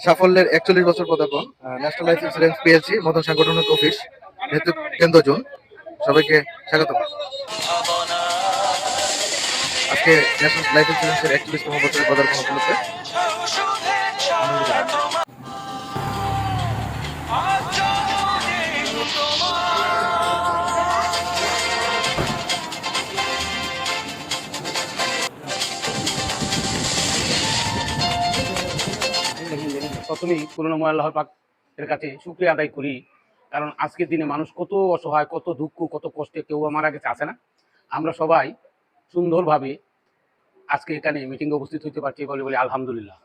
সাফল্যের একচল্লিশ বছর পদার্পণ ন্যাশনাল লাইফ ইন্স্যুরেন্স পিএলসি মতন সাংগঠনিক অফিস কেন্দ্র জোন। সবাইকে স্বাগত। আজকে ন্যাশনাল লাইফ ইন্স্যুরেন্সের একচল্লিশতম বছরের পদার্পণ উপলক্ষে প্রথমেই করুণাময় আল্লাহর পাক এর কাছে শুক্রিয়া আদায় করি। কারণ আজকের দিনে মানুষ কত অসহায়, কত দুঃখ, কত কষ্টে কেউ মারা গেছে আসে না। আমরা সবাই সুন্দরভাবে আজকে এখানে মিটিংয়ে উপস্থিত হতে পারছি বলে বলি আলহামদুলিল্লাহ।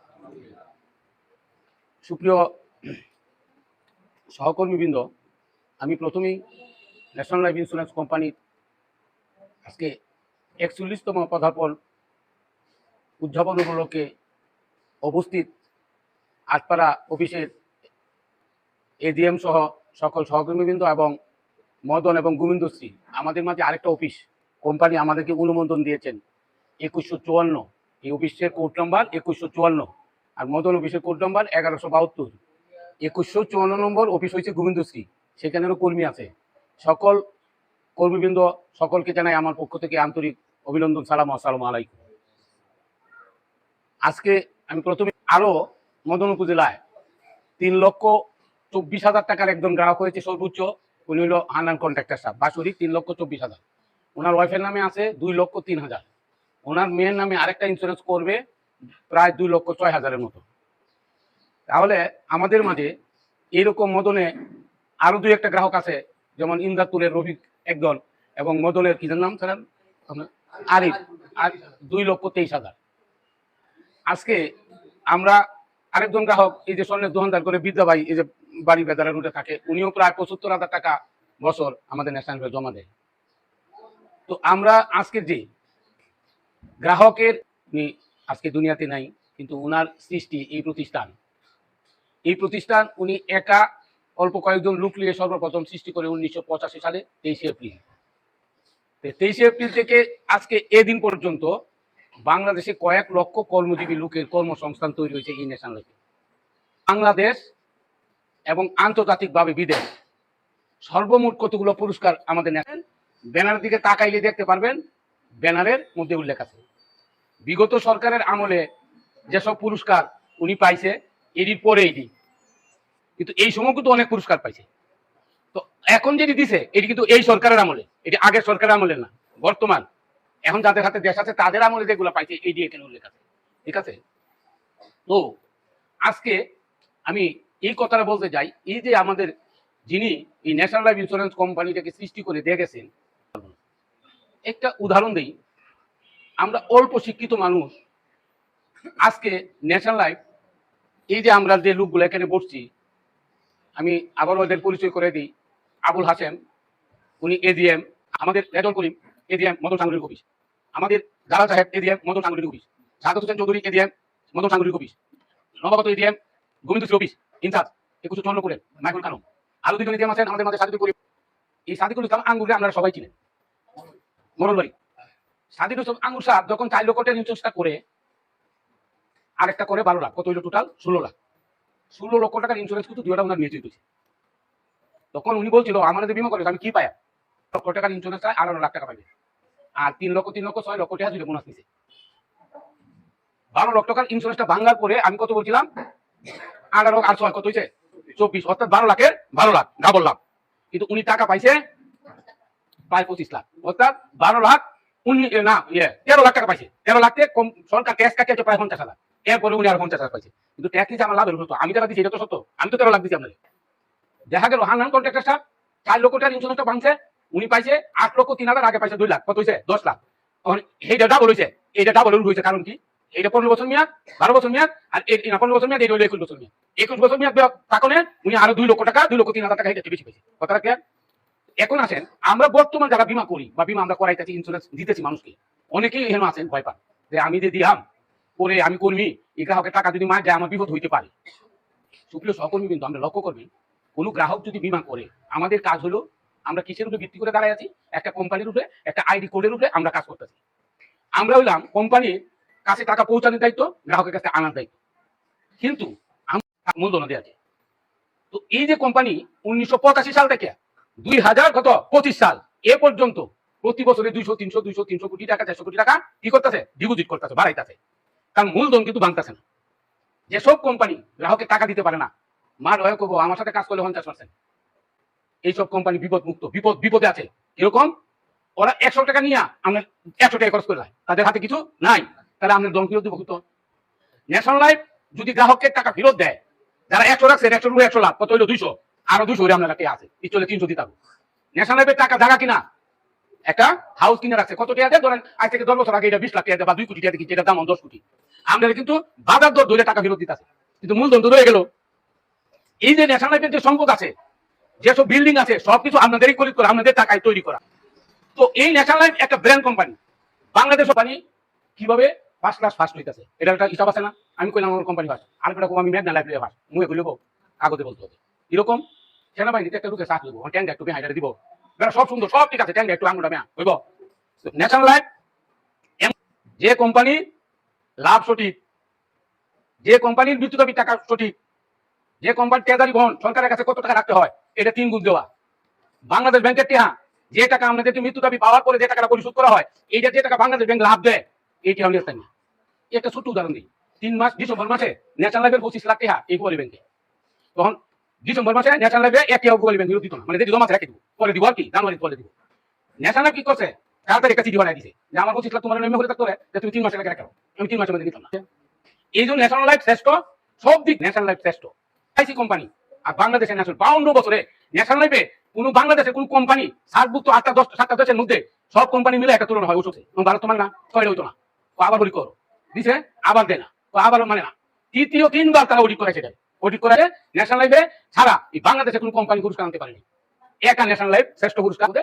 সুপ্রিয় সহকর্মীবৃন্দ, আমি প্রথমেই ন্যাশনাল লাইফ ইন্স্যুরেন্স কোম্পানির আজকে একচল্লিশতম পদার্পণ উদযাপন উপলক্ষে উপস্থিত আটপাড়া অফিসের এডিএম সহ সকল সহকর্মীবৃন্দ এবং মদন এবং গোবিন্দশ্রী আমাদের মাঝে আরেকটা অফিস। কোম্পানি আমাদেরকে অনুমোদন দিয়েছেন। একুশশো চুয়ান্ন। এই অফিসের কোড নম্বর একুশশো চুয়ান্ন। আর মদন অফিসের কোড নম্বর এগারোশো বাহাত্তর। একুশশো চুয়ান্ন নম্বর অফিস হয়েছে গোবিন্দশ্রী সেখানেরও কর্মী আছে। সকল কর্মীবৃন্দ, সকলকে জানাই আমার পক্ষ থেকে আন্তরিক অভিনন্দন, সালাম, আসসালামু আলাইকুম। আজকে আমি প্রথমে আরও মদন উপজেলায় তিন লক্ষ চব্বিশ হাজার টাকার একজন গ্রাহক হয়েছে সর্বোচ্চ। উনি হলো হান্নান কন্ট্রাক্টর সাহেব বাসুরি তিন লক্ষ চব্বিশ হাজার। ওনার ওয়াইফের নামে আছে দুই লক্ষ তিন হাজার। ওনার মেয়ের নামে আরেকটা ইন্স্যুরেন্স করবে প্রায় দুই লক্ষ ছয় হাজারের মতো। তাহলে আমাদের মাঝে এইরকম মদনে আরও দুই একটা গ্রাহক আছে, যেমন ইন্দাতুরের রফিক একজন এবং মদনের কি নাম আপনার? আরিফ, আর দুই লক্ষ তেইশ হাজার। আজকে আমরা আরেকজন গ্রাহক, এই যে স্বর্ণের দোকানদার করে বিদ্যাবাই এই যে বাড়ি বেদারা রুটে থাকে, উনিও প্রায় পঁচাত্তর হাজার টাকা বছর আমাদের ন্যাশনাল ব্যাংকে জমা দেয়। তো আমরা আজকে যে গ্রাহকের আজকে দুনিয়াতে নাই, কিন্তু উনার সৃষ্টি এই প্রতিষ্ঠান। এই প্রতিষ্ঠান উনি একা অল্প কয়েকজন লোক নিয়ে সর্বপ্রথম সৃষ্টি করে উনিশশো পঁচাশি সালে তেইশে এপ্রিল। তেইশে এপ্রিল থেকে আজকে এদিন পর্যন্ত বাংলাদেশে কয়েক লক্ষ কর্মজীবী লোকের কর্মসংস্থান তৈরি হয়েছে এই লাইফে বাংলাদেশ এবং আন্তর্জাতিকভাবে বিদেশ। সর্বমোট কতগুলো পুরস্কার আমাদের ন্যাশনাল ব্যানারের দিকে তাকাইলে দেখতে পারবেন, ব্যানারের মধ্যে উল্লেখ আছে। বিগত সরকারের আমলে যেসব পুরস্কার উনি পাইছে, এরই পরে এটি। কিন্তু এই সময় কিন্তু অনেক পুরস্কার পাইছে। তো এখন যেটি দিছে, এটি কিন্তু এই সরকারের আমলে, এটি আগের সরকারের আমলে না, বর্তমান। এখন যাদের হাতে দেশ আছে, তাদের আমলে যেগুলো পাইছে, এই দিয়ে এখানে উল্লেখ আছে? ঠিক আছে? তো, আজকে আমি এই কথাটা বলতে যাই, এই যে আমাদের যিনি এই ন্যাশনাল লাইফ ইন্স্যুরেন্স কোম্পানিটাকে সৃষ্টি করে দিয়ে গেছেন, একটা উদাহরণ দিই। আমরা অল্প শিক্ষিত মানুষ, আজকে ন্যাশনাল লাইফ এই যে আমরা যে লোকগুলো এখানে বসছি, আমি আবার ওদের পরিচয় করে দিই। আবুল হাসেম উনি এডিএম আমাদের রেজল করিম এডিএম মদন সাংগঠনিক অফিস। আমাদের সাহেব ADM Madan office. Sadat Hossain Chowdhury ADM Madan সাংগঠনিক অফিস। নবাগত এডিএম গোবিন্দ অফিস, ইনচার্জ একুশো মাইকুল কানুন। আরও দুজন এডিএম আছেন, আমাদের মাঝে সাদিকুল এই সাদিকুল ইসলাম আঙ্গুরে সবাই সাদিকুল ইসলাম আঙ্গুর সাহেব যখন চার লক্ষ টাকা ইন্স্যুরেন্সটা করে, আরেকটা করে বারো লাখ। কত টোটাল ষোলো লাখ। ষোলো লক্ষ টাকার ইন্স্যুরেন্স কিন্তু দুইটা ওনার নিয়ে তখন উনি বলছিল আমার যে বিমা করে আমি কি পাই লক্ষ টাকার ইন্স্যুরেন্স চাই আঠারো লাখ টাকা পাইবে। আর তিন লক্ষ তিন লক্ষ, ছয় লক্ষ টাকা জুড়ে বোনাস নিছে। বারো লক্ষ টাকার ইন্স্যুরেন্সটা ভাঙ্গার পরে আমি কত বলছিলাম? আঠারো আর ছয়, কত হয়েছে চব্বিশ, অর্থাৎ বারো লাখের বারো লাখ ডাবল লাখ। কিন্তু উনি টাকা পাইছে প্রায় পঁচিশ লাখ। অর্থাৎ বারো লাখ, উনি না ইয়ে তেরো লাখ টাকা পাইছে। তেরো লাখ থেকে কম সরকার ট্যাক্স কাটিয়েছে প্রায় পঞ্চাশ হাজার। এরপরে উনি আর পঞ্চাশ হাজার পাইছে। কিন্তু ট্যাক্স দিচ্ছে আমার লাভের হতো আমি টাকা দিচ্ছি এটা তো সত্য। আমি তো তেরো লাখ দিচ্ছি আপনাকে দেখা গেল হান হান কন্ট্রাক্টর সাহেব চার লক্ষ টাকার ইন্স্যুরেন্সটা ভাঙছে। উনি পাইছে আট লক্ষ তিন হাজার, আগে পাইছে দুই লাখ। কত হয়েছে দশ লাখ। এইটা ডাবল হয়েছে এইটা ডাবল হয়েছে কারণ কি? এইটা পনেরো বছর মেয়াদ, বারো বছর মেয়াদ, আর পনেরো বছর মেয়াদ, এইটা একুশ বছর মেয়াদ। একুশ বছর মেয়াদ তাকনে উনি আরও দুই লক্ষ টাকা, দুই লক্ষ তিন হাজার টাকা বেশি পেয়েছে কথাটা ক্লিয়ার এখন আসেন, আমরা বর্তমান যারা বিমা করি, বা বিমা আমরা করাইতেছি ইন্স্যুরেন্স দিতেছি মানুষকে, অনেকেই এখানে আছেন ভয় পান। যে আমি যে দিলাম করে আমি কর্মী, এই গ্রাহকের টাকা যদি মার যায় আমার বিপদ হইতে পারে। সুপ্রিয় সহকর্মী কিন্তু আমরা লক্ষ্য করবেন, কোনো গ্রাহক যদি বিমা করে, আমাদের কাজ হলো আমরা কিসের উপরে ভিত্তি করে দাঁড়ায় আছি? একটা কোম্পানির উপরে, একটা আইডি কোডের উপরে আমরা কাজ করতেছি। আমরা হইলাম কোম্পানির কাছে টাকা পৌঁছানোর দায়িত্ব, গ্রাহকের কাছে আনার দায়িত্ব। কিন্তু দেওয়া তো এই যে কোম্পানি উনিশশো পঁচাশি সাল থেকে দুই হাজার কত? পঁচিশ সাল। এ পর্যন্ত প্রতি বছরে দুইশো, তিনশো দুইশো, তিনশো কোটি টাকা, চারশো কোটি টাকা কি করতেছে? ডিপোজিট করতেছে, বাড়াইতেছে। কারণ মূলধন কিন্তু ভাঙতেছে না। যেসব কোম্পানি গ্রাহকের টাকা দিতে পারে না মার করব আমার সাথে কাজ করলে পঞ্চাশ পার্সেন্ট এইসব কোম্পানি বিপদ মুক্ত বিপদ, বিপদে আছে। এরকম ওরা একশো টাকা নিয়ে আপনার একশো টাকা খরচ করে তাদের হাতে কিছু নাই। তাহলে আপনার দম ফেরত দিব ন্যাশনাল লাইফ যদি গ্রাহককে টাকা ফেরত দেয়, যারা একশো রাখছে, একশো রুপে একশো লাখ কত হইল দুইশো? আরও দুইশো হইলে আপনার আছে? এই চলে তিনশো দিতে হবে। ন্যাশনাল লাইফের টাকা জায়গা কিনা? একটা হাউস কিনে রাখছে। কত টাকা দেয়? ধরেন, আজ থেকে দশ বছর আগে এটা বিশ লাখ টাকা বা দুই কোটি টাকা কিনছে এটার দাম দশ কোটি। আমাদের কিন্তু বাজার দর ধরে টাকা ফেরত দিতে আছে। কিন্তু মূলধন তো রয়ে গেল। এই যে ন্যাশনাল লাইফের যে সম্পদ আছে যেসব বিল্ডিং আছে, সবকিছু আপনাদেরই করি করে, আপনাদের টাকায় তৈরি করা। তো এই ন্যাশনাল লাইফ একটা ব্র্যান্ড কোম্পানি বাংলাদেশ কোম্পানি কীভাবে ফার্স্ট ক্লাস ফার্স্ট হইতেছে? এটা একটা হিসাব আছে না? আমি কইলাম আমার কোম্পানি ফার্স্ট আর একটা আমি মেঘনা লাইফ ফার্স্ট মুখে কইলেব কাগজে বলতে হবে। এরকম সেনাবাহিনীতে একটা ঢুকে সাথ দেবো ট্যাঙ্ক একটু হাইডারে দিব। এবার সব সুন্দর, সব ঠিক আছে ট্যাঙ্ক একটু আঙুলটা মেয়া হইব? ন্যাশনাল লাইফ যে কোম্পানি লাভ সঠিক, যে কোম্পানির দাবি টাকা সঠিক, যে কোম্পানি ট্রেজারি বহন, সরকারের কাছে কত টাকা রাখতে হয় এটা তিন গুণ দেওয়া বাংলাদেশ ব্যাংকের টিহা, যে টাকা আমাদের মৃত্যু দাবি পাওয়ার পরে যে টাকাটা পরিশোধ করা হয়, এইটা যে টাকা বাংলাদেশ ব্যাংক লাভ দেয়, এইটি আমি স্থানীয়। একটা ছোট্ট উদাহরণ দিই। তিন মাস, ডিসেম্বর মাসে ন্যাশনাল লাইফের পঁচিশ লাখ টাকা এই কোয়ালি ব্যাংকে। তখন ডিসেম্বর মাসে ন্যাশনাল লাইফে এক টাকা ব্যাংক দিত না। মানে যেটি জমা রেখে দিব। পরে দিব আর কি জানুয়ারি পরে দিব। ন্যাশনাল লাইফ কি করছে? তাড়াতাড়ি একটা চিঠি বানাই দিছে যে আমার পঁচিশ লাখ তোমার নামে করে থাকতে যে তুমি তিন মাসের আগে রাখো আমি তিন মাসের মধ্যে দিতাম না। এই জন্য ন্যাশনাল লাইফ শ্রেষ্ঠ, সব দিক ন্যাশনাল লাইফ শ্রেষ্ঠ। আইসি কোম্পানি আর বাংলাদেশের ন্যাশনাল বাউন্ন বছরে ন্যাশনাল লাইফে কোন বাংলাদেশের কোন কোম্পানি সাতভুক্ত আটটা দশ সাতটা দেশের মধ্যে সব কোম্পানি মিলে একটা তুলনা হয় ওষুধে ভারত তোমার না ছয়টা হইতো না। আবার বলি করো। দিছে, আবার দেয় না। আবার মানে না। তৃতীয় তিনবার তারা অডিট করেছে অডিট করে ন্যাশনাল লাইফে ছাড়া এই বাংলাদেশে কোনো কোম্পানি পুরস্কার আনতে পারেনি। একা ন্যাশনাল লাইফ শ্রেষ্ঠ পুরস্কার হতে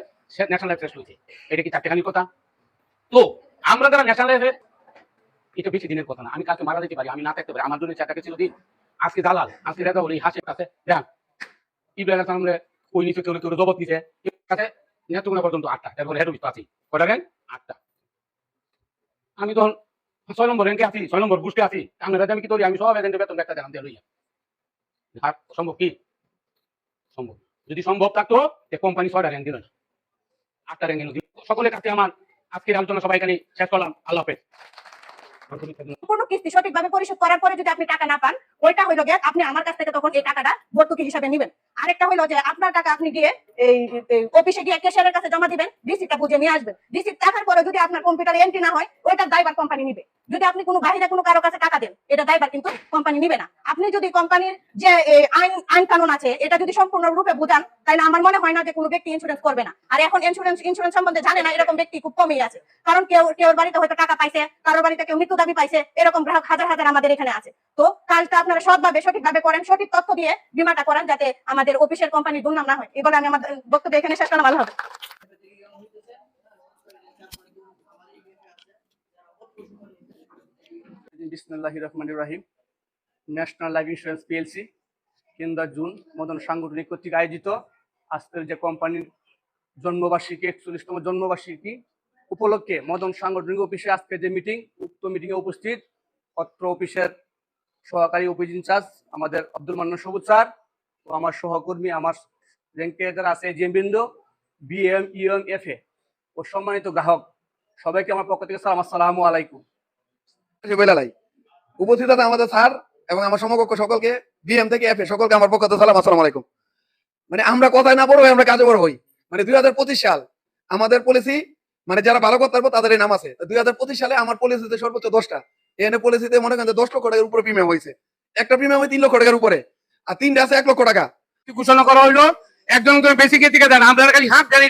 ন্যাশনাল লাইফ শ্রেষ্ঠ হয়েছে। এটা কি চারটেখানির কথা? তো আমরা যারা ন্যাশনাল লাইফে, এটা বেশি দিনের কথা না। আমি কালকে মারা দিতে পারি, আমি না থাকতে পারি। আমার জন্য চারটাকে ছিল দিন। আজকে দালাল, আজকে রেজা বলি হাসির কাছে ইব্রাহিম ওই নিচে কেউ কেউ জবত পর্যন্ত আটটা অফিস আছি। কটা আটটা। আমি তখন ছয় নম্বর র্যাঙ্কে আছি, ছয় নম্বর গোষ্ঠী আছি। আমি কি করি আমি সব এজেন্টের বেতন একটা দেখান দিয়ে সম্ভব কি? সম্ভব। যদি সম্ভব থাকতো কোম্পানি ছয়টা র্যাঙ্ক দিল না। আটটা র্যাঙ্ক সকলের কাছে আমার আজকের আলোচনা সবাই এখানে শেষ করলাম। আল্লাহ হাফেজ। কিস্তি সঠিকভাবে পরিশোধ করার পরে যদি আপনি টাকা না পান, ওইটা হইল আপনি আমার কাছ থেকে তখন এই টাকাটা ভর্তুকি হিসাবে নেবেন। আরেকটা হইল যে আপনার টাকা আপনি গিয়ে এই অফিসে গিয়ে ক্যাশিয়ারের কাছে জমা দিবেন, রিসিপ্টটা বুঝে নিয়ে আসবেন। রিসিপ্ট পরে যদি আপনার কম্পিউটারে এন্ট্রি না হয় কোম্পানি নিবে। যদি আপনি কোনো কোনো কারও কাছে টাকা দেন, এটা কিন্তু কোম্পানি নিবে না। আপনি যদি কোম্পানির যে আইন আইন কানুন আছে, এটা যদি সম্পূর্ণ রূপে বুঝান তাহলে আমার মনে হয় না যে কোনো ব্যক্তি ইন্স্যুরেন্স করবে না। আর এখন ইন্স্যুরেন্স ইন্স্যুরেন্স সম্বন্ধে জানে না, এরকম ব্যক্তি খুব কমই আছে। কারণ কেউ কেউ বাড়িতে হয়তো টাকা পাইছে, কারোর বাড়িতে কেউ মৃত্যু দাবি পাইছে, এরকম গ্রাহক হাজার হাজার আমাদের এখানে আছে। তো কাজটা আপনারা সৎভাবে, সঠিকভাবে করেন, সঠিক তথ্য দিয়ে বিমাটা করেন যাতে আমাদের অফিসের কোম্পানি দুর্নাম না হয়। এবার আমি আমার বক্তব্য এখানে শেষ করা ভালো হবে কোম্পানির জন্মবার্ষিকী, একচল্লিশতম জন্মবার্ষিকী উপলক্ষে মদন সাংগঠনিক অফিসে আজকে যে মিটিং উক্ত মিটিংয়ে উপস্থিত অত্র অফিসের সহকারী অফিস ইনচার্জ আমাদের আব্দুল মান্নান সবুজ স্যার ও আমার সহকর্মী, আমার র্যাঙ্কে যারা আছে জিএম বৃন্দ বিএম ইউএম এফ এ ও সম্মানিত গ্রাহক, সবাইকে আমার পক্ষ থেকে সালাম, আসসালামু আলাইকুম। উপস্থিত আছে আমাদের স্যার এবং আমার সমকক্ষ সকলকে বিএম থেকে এফ এ সকলকে আমার পক্ষ থেকে সালাম, আসসালামু আলাইকুম। মানে আমরা কথায় না বড় হই আমরা কাজে বড় হই। মানে দুই হাজার পঁচিশ সাল আমাদের পলিসি মানে যারা ভালো করতে পারব তাদের নাম আছে। দুই হাজার পঁচিশ সালে আমার পলিসিতে সর্বোচ্চ দশটা। এনে পলিসিতে মনে করেন দশ লক্ষ টাকার উপরে প্রিমিয়াম হয়েছে। একটা প্রিমিয়াম হয় তিন লক্ষ টাকার উপরে। আর তিনটা আছে এক লক্ষ টাকা। ঘোষণা করা হইল। একজন বেশি কে দিকে দেন আমরা খালি হাত জানি